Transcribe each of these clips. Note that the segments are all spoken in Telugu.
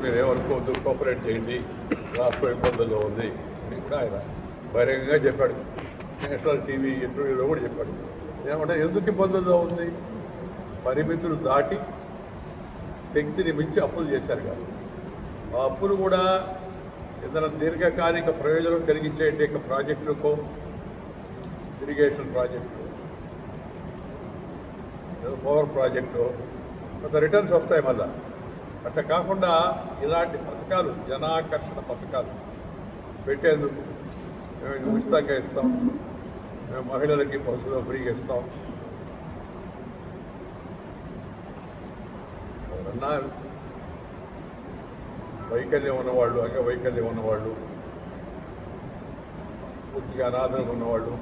మీరు ఏమనుకోవద్దు కోఆపరేట్ చేయండి. రాష్ట్రం ఇబ్బందుల్లో ఉంది. అని కూడా ఆయన బహిరంగంగా చెప్పాడు. నేషనల్ టీవీ ఇంటర్వ్యూలో కూడా చెప్పాడు. ఏమంటే ఎందుకు ఇబ్బందుల్లో ఉంది? పరిమితులు దాటి శక్తిని మించి అప్పులు చేశారు కాదు. ఆ అప్పులు కూడా ఏదైనా దీర్ఘకాలిక ప్రయోజనం కలిగించే ప్రాజెక్టులకో ఇరిగేషన్ ప్రాజెక్టు పవర్ ప్రాజెక్టు కొంత రిటర్న్స్ వస్తాయి మళ్ళా. అట్లా కాకుండా ఇలాంటి పథకాలు జనాకర్షణ పథకాలు పెట్టేందుకు మేము ఉచితంగా ఇస్తాం. మేము మహిళలకి బస్సులో ఫ్రీగా ఇస్తాం. ఎవరన్నా వైకల్యం ఉన్నవాళ్ళు అంగవైకల్యం ఉన్నవాళ్ళు పూర్తిగా అనాథం ఉన్నవాళ్ళు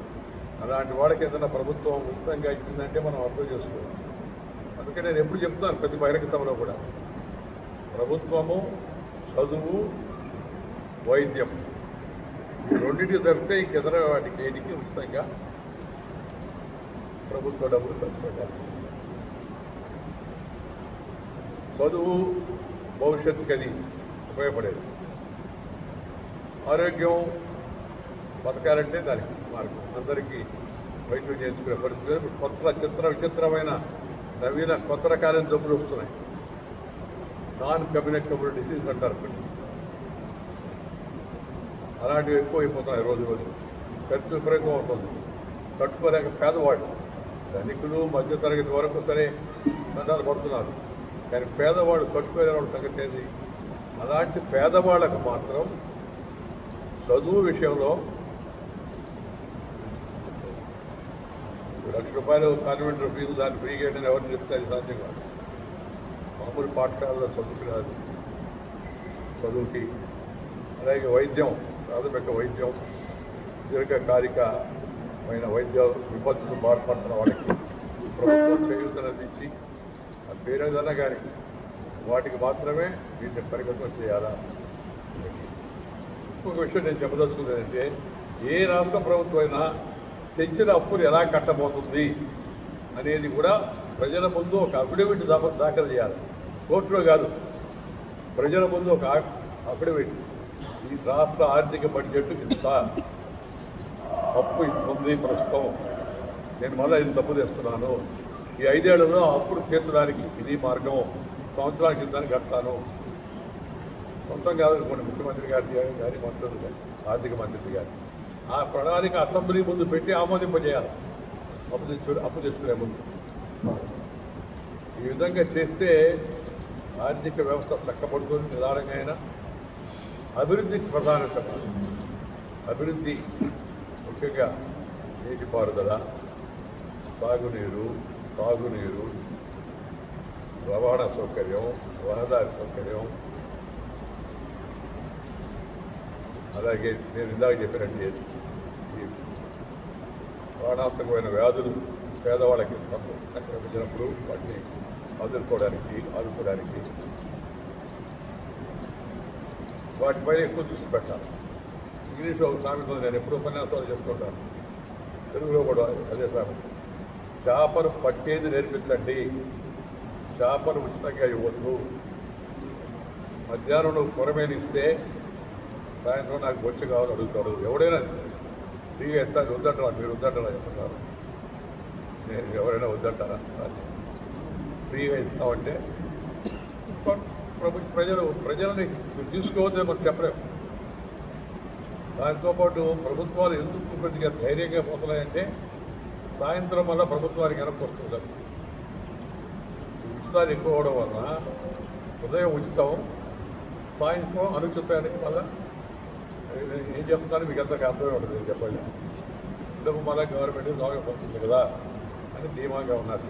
అలాంటి వాళ్ళకి ఏదైనా ప్రభుత్వం ఉచితంగా ఇచ్చిందంటే మనం అర్థం చేసుకోవాలి. అందుకే నేను ఎప్పుడు చెప్తాను ప్రతి బహిరంగ సభలో కూడా. ప్రభుత్వము చదువు వైద్యం. ఈ రెండింటికి దొరికితే ఇంకెదర వాటికి ఏటికి ఉచితంగా ప్రభుత్వ డబ్బులు ఖర్చు పెట్టాలి. చదువు భవిష్యత్తుకి అది ఉపయోగపడేది. ఆరోగ్యం బతకాలంటే దానికి మార్గం. అందరికీ వైద్యం చేయించుకునే పరిస్థితి కొత్త చిత్ర విచిత్రమైన నవీన కొత్త రకాలైన జబ్బులు వస్తున్నాయి. నాన్ కమ్యూనికబుల్ డిసీజ్ అంటారు కొన్ని. అలాంటివి ఎక్కువ అయిపోతున్నాయి రోజు. రోజు ఖర్చు అవుతుంది. తట్టుకోలేక పేదవాళ్ళు ధనికులు మధ్యతరగతి వరకు సరే దండాలు పడుతున్నారు. కానీ పేదవాళ్ళు కట్టుకోలేని వాళ్ళ సంగతి ఏంది? అలాంటి పేదవాళ్ళకు మాత్రం చదువు విషయంలో లక్ష రూపాయలు కాన్వెంట్ ఫీజు దాన్ని ఫ్రీగా ఎవరిని ఎవరు చెప్తే అది సాధ్యం కాదు. మామూలు పాఠశాలలో చదువుకున్నారు చదువుకి అలాగే వైద్యం ప్రాథమిక వైద్యం దీర్ఘకాలికమైన వైద్య విపత్తులు బాధపడుతున్న వాళ్ళకి ప్రభుత్వం చేయూతనందించి ఆ పేరు కానీ వాటికి మాత్రమే వీటిని పరిగణన చేయాలా? ఇంకొక విషయం నేను చెప్పదలుచుకుంది ఏ రాష్ట్ర ప్రభుత్వం అయినా తెచ్చిన అప్పులు ఎలా కట్టబోతుంది అనేది కూడా ప్రజల ముందు ఒక అఫిడవిట్ దాఖలు చేయాలి. కోర్టులో కాదు. ప్రజల ముందు ఒక అఫిడవిట్. ఈ రాష్ట్ర ఆర్థిక బడ్జెట్ ఇంత అప్పు ఇంత ఉంది ప్రస్తుతం. నేను మళ్ళీ ఇది తప్పు తెస్తున్నాను ఈ ఐదేళ్ళలో ఆ అప్పులు తీర్చడానికి ఇది మార్గం. సంవత్సరానికి ఇంతని కడతాను. సొంతం కాదనుకోండి ముఖ్యమంత్రి గారి కానీ మంత్రులు ఆర్థిక మంత్రి గారి ఆ ప్రణాళిక అసెంబ్లీ ముందు పెట్టి ఆమోదింపజేయాలి. అప్పు తెచ్చు అప్పు తెచ్చుకునే ముందు. ఈ విధంగా చేస్తే ఆర్థిక వ్యవస్థ చక్కబడుతుంది నిదానంగా అయినా. అభివృద్ధికి ప్రధానత అభివృద్ధి ముఖ్యంగా నీటిపారుదల సాగునీరు తాగునీరు రవాణా సౌకర్యం రహదారి సౌకర్యం. అలాగే నేను ఇందాక చెప్పినట్టు ఈ ప్రాణాంతకమైన వ్యాధులు పేదవాళ్ళకి సంక్రమించినప్పుడు వాటిని ఎదుర్కోవడానికి ఆదుకోవడానికి. వాటిపైన ఎక్కువ దృష్టి పెట్టాలి. ఇంగ్లీష్లో ఒక సామెత నేను ఎప్పుడు ఉపన్యాసాలు చెప్తుంటాను. తెలుగులో కూడా అదే సామెత. చేపను పట్టేది నేర్పించండి. చేపను ఉచితంగా ఇవ్వద్దు. మధ్యాహ్నం నువ్వు ఇస్తే సాయంత్రం నాకు బొచ్చు కావాలి అడుగుతాడు. ఎవడైనా ఫ్రీగా ఇస్తాను వద్దంటారా మీరు వద్దంటారా? చెప్తారు నేను ఎవరైనా వద్దంటారా? ఫ్రీగా ఇస్తామంటే ప్రభుత్వ ప్రజలు ప్రజలని మీరు తీసుకోవద్దని మనం చెప్పలేము దాంతో పాటు ప్రభుత్వాలు ఎందుకు కొద్దిగా ధైర్యంగా పోతున్నాయంటే సాయంత్రం వల్ల ప్రభుత్వానికి వెనక్కి వస్తుంది ఉచితాలు ఎక్కువ అవడం వల్ల ఉదయం ఉచితం. సాయంత్రం అనుచితానికి మళ్ళా ఏం చెప్తాను మీకు అంత అర్థమే ఉంటుంది చెప్పండి ఇంతకు మళ్ళీ గవర్నమెంట్ దోగపోతుంది కదా అని ధీమాగా ఉన్నారు.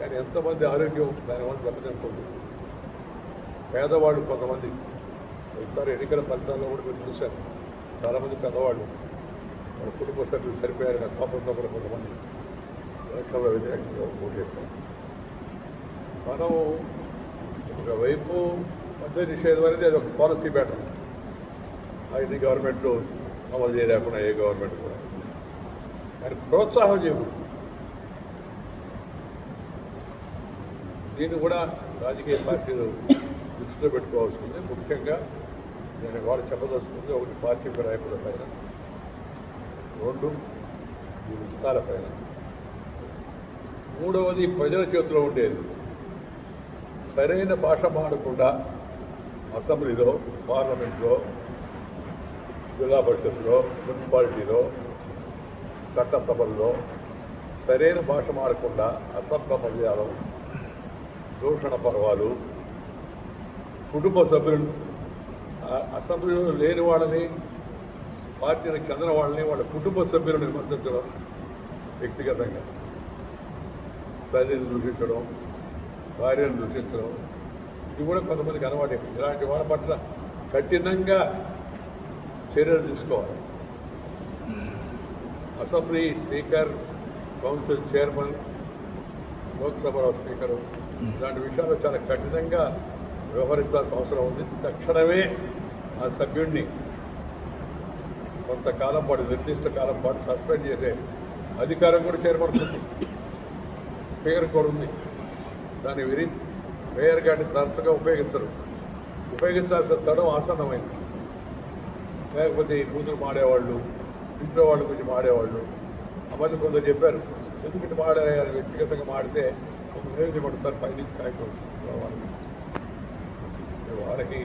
కానీ ఎంతమంది ఆరోగ్యం దానివల్ల దెబ్బతింటుంది? పేదవాళ్ళు కొంతమంది. ఒకసారి ఎన్నికల ఫలితాల్లో కూడా మీరు చూశారు. చాలామంది పెద్దవాళ్ళు. మన కుటుంబ సభ్యులు సరిపోయారు కోపంతో కూడా కొంతమంది. ఎన్నికల్లో వ్యతిరేకంగా ఓటేశారు. మనం ఒకవైపు మద్య నిషేధం అనేది అది ఒక పాలసీ బ్యాటర్ అది గవర్నమెంట్ అమలు చేయలేకుండా ఏ గవర్నమెంట్ కూడా. కానీ ప్రోత్సాహం చేయకూడదు. దీన్ని కూడా రాజకీయ పార్టీలు దృష్టిలో పెట్టుకోవాల్సి ఉంది ముఖ్యంగా నేను వాళ్ళు చెప్పదలుచుకుంది ఒకటి పార్టీ నాయకుల పైన రెండు ఈ విస్తార పైన. మూడవది ప్రజల చేతిలో ఉండేది. సరైన భాష మాడకుండా అసెంబ్లీలో పార్లమెంట్లో జిల్లా పరిషత్లో మున్సిపాలిటీలో చట్టసభల్లో సరైన భాష మాడకుండా అసభ్య మర్యాదం దూషణ పర్వాలు కుటుంబ సభ్యులు అసభ్యులు లేని వాళ్ళని పార్టీలకు చెందిన వాళ్ళని వాళ్ళ కుటుంబ సభ్యులను విమర్శించడం వ్యక్తిగతంగా. తల్లిని దూషించడం భార్యను దూషించడం ఇది కూడా కొంతమందికి అలవాటు. ఇలాంటి వాళ్ళ పట్ల కఠినంగా చర్యలు తీసుకోవాలి. అసెంబ్లీ స్పీకర్ కౌన్సిల్ చైర్మన్ లోక్సభలో స్పీకరు ఇలాంటి విషయాల్లో చాలా కఠినంగా వ్యవహరించాల్సిన అవసరం ఉంది. తక్షణమే ఆ సభ్యుడిని కొంతకాలం పాటు నిర్దిష్ట కాలం పాటు సస్పెండ్ చేసే అధికారం కూడా చేరబడుతుంది. స్పీకర్ కూడా ఉంది. దాన్ని విరి మేయర్ గారిని తరచుగా ఉపయోగించరు. ఉపయోగించాల్సిన తడం ఆసన్నమైంది. లేకపోతే ఈ కూతురు మాడేవాళ్ళు ఇంట్లో వాళ్ళ గురించి మాడేవాళ్ళు అవన్నీ కొందరు చెప్పారు. ఎందుకంటే మాడారు వ్యక్తిగతంగా మాడితే ఏం నియోజకవర్గం సార్ పైనుంచి కాయకూడదు వాళ్ళకి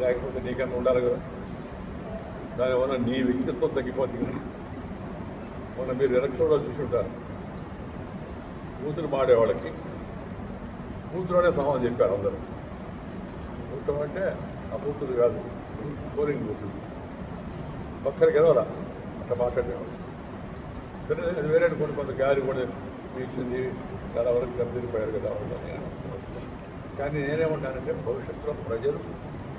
లేకపోతే నీకన్నా ఉండాలి కదా. దానివల్ల నీ వ్యక్తిత్వం తగ్గిపోతుంది కదా. మొన్న మీరు ఎలక్షన్లో చూసుంటారు. కూతురు మాడేవాళ్ళకి కూతురు అనే సమాధానం చెప్పారు అందరూ. కూతురు అంటే ఆ కూతురు కాదు పోలింగ్ కూతురు ఒక్కరికి ఎదవరా అట్లా మాట్లాడేవాళ్ళు. సరే వేరే కొన్ని కొంత గాలి కూడా వీచింది చాలా వరకు దెబ్బతిరిపోయారు కదా. కానీ నేనేమంటానంటే భవిష్యత్తులో ప్రజలు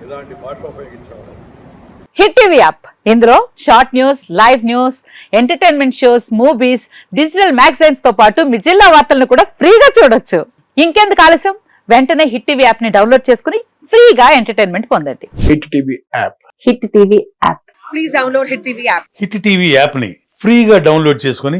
ఇలాంటి భాష ఉపయోగించేవాళ్ళు. Hit TV app. ఇందులో short news live news entertainment shows movies digital మ్యాగజైన్స్తో పాటు మీ జిల్లా వార్తలను కూడా ఫ్రీగా చూడొచ్చు. ఇంకెందుకు ఆలస్యం? వెంటనే హిట్ టీవీ యాప్ని డౌన్లోడ్ చేసుకుని ఫ్రీగా ఎంటర్టైన్మెంట్ పొందండి. Hit TV app. Hit TV app. Please download Hit TV app. Hit TV యాప్ని ఫ్రీగా డౌన్లోడ్ చేసుకొని